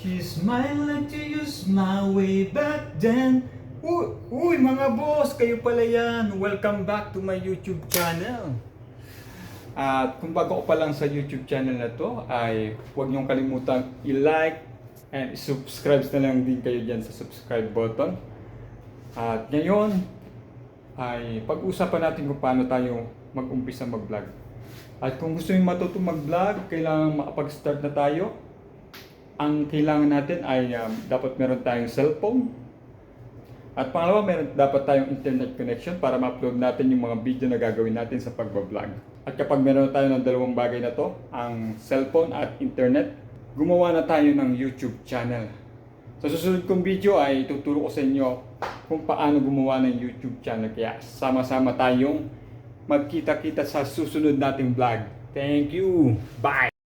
She smiled like to use my way back then. Uy, uy, mga boss, kayo pala yan. Welcome back to my YouTube channel. At kung bago ko pa lang sa YouTube channel na to, ay huwag niyong kalimutang i-like and subscribe na lang din kayo dyan sa subscribe button. At ngayon, ay pag-usapan natin kung paano tayo mag-umpisa mag-vlog. At kung gusto nyo matutong mag-vlog, kailangan makapag-start na tayo. Ang kailangan natin ay um, dapat meron tayong cellphone. At pangalawa, meron dapat tayong internet connection para ma-upload natin yung mga video na gagawin natin sa pag-vlog. At kapag meron tayo ng dalawang bagay na to, ang cellphone at internet, gumawa na tayo ng YouTube channel. Sa susunod kong video ay tuturo ko sa inyo kung paano gumawa ng YouTube channel. Kaya sama-sama tayong magkita-kita sa susunod nating vlog. Thank you! Bye!